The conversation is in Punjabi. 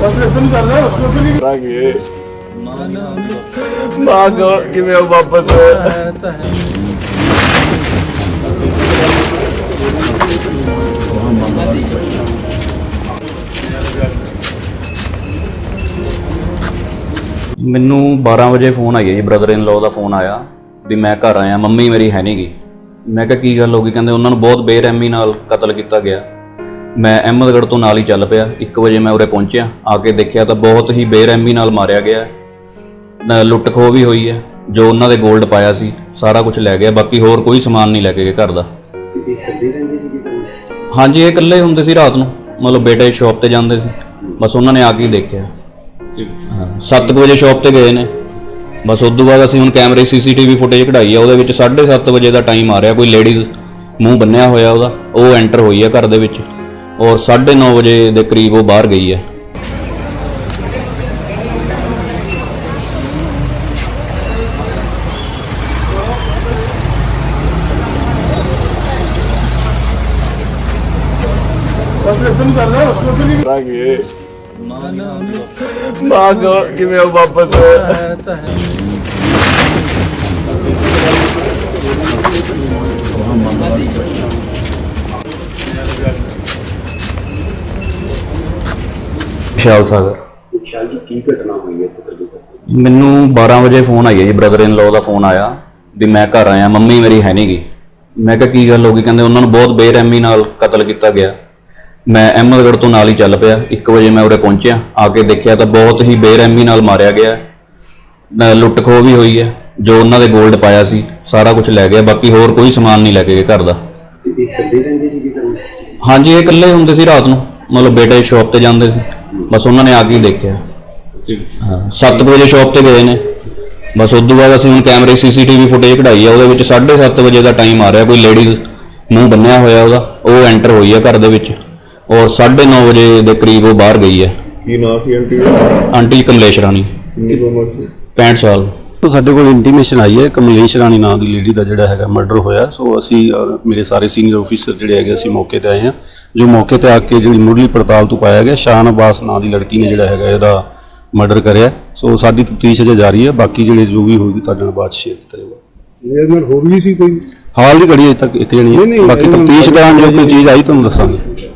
ਕਰਾਂਗੇ ਮਾਂ ਕੋਲ ਕਿਵੇਂ ਵਾਪਸ ਮੈਨੂੰ 12 ਵਜੇ ਫੋਨ ਆਇਆ ਜੀ ਬ੍ਰਦਰ ਇਨ ਲਾਅ ਦਾ ਫੋਨ ਆਇਆ ਵੀ ਮੈਂ ਘਰ ਆਇਆ, ਮੰਮੀ ਮੇਰੀ ਹੈ ਨਹੀਂਗੀ ਮੈਂ ਕਿਹਾ, ਕੀ ਗੱਲ ਹੋ ਗਈ? ਕਹਿੰਦੇ ਉਹਨਾਂ ਨੂੰ ਬਹੁਤ ਬੇਰਹਿਮੀ ਨਾਲ ਕਤਲ ਕੀਤਾ ਗਿਆ। ਮੈਂ ਅਹਿਮਦਗੜ੍ਹ ਤੋਂ ਨਾਲ ਹੀ ਚੱਲ ਪਿਆ। 1 ਵਜੇ ਮੈਂ ਉਰੇ ਪਹੁੰਚਿਆ। ਆ ਕੇ ਦੇਖਿਆ ਤਾਂ ਬਹੁਤ ਹੀ ਬੇਰਹਿਮੀ ਨਾਲ ਮਾਰਿਆ ਗਿਆ। ਲੁੱਟ ਖੋਹ ਵੀ ਹੋਈ ਹੈ। ਜੋ ਉਹਨਾਂ ਦੇ 골ਡ ਪਾਇਆ ਸੀ, ਸਾਰਾ ਕੁਝ ਲੈ ਗਿਆ। ਬਾਕੀ ਹੋਰ ਕੋਈ ਸਮਾਨ ਨਹੀਂ ਲੈ ਕੇ ਗਏ ਘਰ ਦਾ। ਹਾਂਜੀ, ਇਹ ਇਕੱਲੇ ਹੁੰਦੇ ਸੀ ਰਾਤ ਨੂੰ। ਮਤਲਬ ਬੇਟੇ ਸ਼ਾਪ ਤੇ ਜਾਂਦੇ ਸੀ। ਬਸ ਉਹਨਾਂ ਨੇ ਆ ਕੇ ਹੀ ਦੇਖਿਆ। ਹਾਂ 7 ਵਜੇ ਸ਼ਾਪ ਤੇ ਗਏ ਨੇ। ਬਸ ਉਸ ਤੋਂ ਬਾਅਦ ਅਸੀਂ ਹੁਣ ਕੈਮਰੇ ਸੀਸੀਟੀਵੀ ਫੁਟੇਜ ਕਢਾਈ ਆ। ਉਹਦੇ ਵਿੱਚ 7:30 ਵਜੇ ਦਾ ਟਾਈਮ ਆ ਰਿਹਾ। ਕੋਈ ਲੇਡੀਜ਼ ਮੂੰਹ ਬੰਨਿਆ ਹੋਇਆ ਉਹਦਾ। ਉਹ ਐਂਟਰ ਹੋਈ ਹੈ ਘਰ ਦੇ ਵਿੱਚ। ਔਰ 9:30 ਵਜੇ ਦੇ ਕਰੀਬ ਉਹ ਬਾਹਰ ਗਈ ਹੈ। ਮਾਂ ਕੋਲ ਕਿਵੇਂ ਵਾਪਸ? ਵਿਸ਼ਾਲ ਸਾਗਰ। ਵਿਸ਼ਾਲ ਜੀ ਕੀ ਘਟਨਾ ਹੋਈ ਹੈ ਤੁਹਾਡੇ ਕੋਲ ਮੈਨੂੰ 12 ਵਜੇ ਫੋਨ ਆਇਆ ਜੀ ਬ੍ਰਦਰ ਇਨ ਲਾਅ ਦਾ ਫੋਨ ਆਇਆ ਵੀ ਮੈਂ ਘਰ ਆਇਆ ਮੰਮੀ ਮੇਰੀ ਹੈ ਨਹੀਂਗੀ ਮੈਂ ਕਿਹਾ ਕੀ ਗੱਲ ਹੋ ਗਈ? ਕਹਿੰਦੇ ਉਹਨਾਂ ਨੂੰ ਬਹੁਤ ਬੇਰਹਿਮੀ ਨਾਲ ਕਤਲ ਕੀਤਾ ਗਿਆ। ਮੈਂ ਅਹਿਮਦਗੜ੍ਹ ਤੋਂ ਨਾਲ ਹੀ ਚੱਲ ਪਿਆ 1 ਵਜੇ ਮੈਂ ਉਰੇ ਪਹੁੰਚਿਆ ਆ ਕੇ ਦੇਖਿਆ ਤਾਂ ਬਹੁਤ ਹੀ ਬੇਰਹਿਮੀ ਨਾਲ ਮਾਰਿਆ ਗਿਆ। ਨਾ ਲੁੱਟ ਖੋਹ ਵੀ ਹੋਈ ਹੈ ਜੋ ਉਹਨਾਂ ਦੇ 골ਡ ਪਾਇਆ ਸੀ ਸਾਰਾ ਕੁਝ ਲੈ ਗਿਆ ਬਾਕੀ ਹੋਰ ਕੋਈ ਸਮਾਨ ਨਹੀਂ ਲੈ ਕੇ ਗਏ ਘਰ ਦਾ। ਤੇ ਇਹ ਇਕੱਲੇ ਰਹਿੰਦੇ ਸੀ ਕਿਤੇ ਹਾਂਜੀ ਇਹ ਇਕੱਲੇ ਹੁੰਦੇ ਸੀ ਰਾਤ ਨੂੰ ਮਤਲਬ ਬੇਟੇ ਸ਼ਾਪ ਤੇ ਜਾਂਦੇ ਸੀ। ਬਸ ਉਹਨਾਂ ਨੇ ਆ ਕੇ ਹੀ ਦੇਖਿਆ। ਹਾਂ 7 ਵਜੇ ਸ਼ਾਪ ਤੇ ਗਏ ਨੇ। ਬਸ ਉਸ ਤੋਂ ਬਾਅਦ ਅਸੀਂ ਹੁਣ ਕੈਮਰੇ ਸੀਸੀਟੀਵੀ ਫੁਟੇਜ ਕਢਾਈ ਆ ਉਹਦੇ ਵਿੱਚ 7:30 ਵਜੇ ਦਾ ਟਾਈਮ ਆ ਰਿਹਾ ਕੋਈ ਲੇਡੀਜ਼ ਮੂੰਹ ਬੰਨਿਆ ਹੋਇਆ ਉਹਦਾ ਉਹ ਐਂਟਰ ਹੋਈ ਹੈ ਘਰ ਦੇ ਵਿੱਚ। ਔਰ 9:30 ਵਜੇ ਦੇ ਕਰੀਬ ਉਹ ਬਾਹਰ ਗਈ ਹੈ ਕੀ ਨਾਂ ਸੀ ਆਂਟੀ ਆਂਟੀ ਕਮਲੇਸ਼ ਰਾਣੀ। ਕਿੰਨੀ ਕੁ ਉਮਰ ਸੀ? 65 ਸਾਲ। ਤੋਂ ਸਾਡੇ ਕੋਲ ਇੰਟੀਮੇਸ਼ਨ ਆਈ ਹੈ ਕਮਲੇਸ਼ ਰਾਣੀ ਨਾਂ ਦੀ ਲੇਡੀ ਦਾ ਜਿਹੜਾ ਹੈਗਾ ਮਰਡਰ ਹੋਇਆ। ਸੋ ਅਸੀਂ ਮੇਰੇ ਸਾਰੇ ਸੀਨੀਅਰ ਅਫੀਸਰ ਜਿਹੜੇ ਹੈਗੇ ਅਸੀਂ ਮੌਕੇ ਤੇ ਆਏ ਹਾਂ। ਜੋ ਮੌਕੇ ਤੇ ਆ ਕੇ ਜਿਹੜੀ ਮੁੱਢਲੀ ਪੜਤਾਲ ਤੋਂ ਪਾਇਆ ਗਿਆ ਸ਼ਾਨ ਅਬਾਸ ਨਾਂ ਦੀ ਲੜਕੀ ਨੇ ਜਿਹੜਾ ਹੈਗਾ ਇਹਦਾ ਮਰਡਰ ਕਰਿਆ। ਸੋ ਸਾਡੀ ਤਫਤੀਸ਼ ਅਜੇ ਜਾਰੀ ਹੈ। ਬਾਕੀ ਜਿਹੜੇ ਜੋ ਵੀ ਹੋਊਗੀ ਤੁਹਾਡੇ ਨਾਲ ਬਾਅਦ ਸ਼ੇਅਰ ਕੀਤਾ ਜਾਊਗਾ। ਇਹ ਨਾਲ ਹੋਰ ਵੀ ਸੀ ਕੋਈ? ਹਾਲ ਦੀ ਘੜੀ ਅਜੇ ਤੱਕ ਇੱਕ ਜਣੀ ਹੈ। ਬਾਕੀ ਤਫਤੀਸ਼ ਦੌਰਾਨ ਜੋ ਕੋਈ ਚੀਜ਼ ਆਈ ਤੁਹਾਨੂੰ ਦੱਸਾਂਗੇ।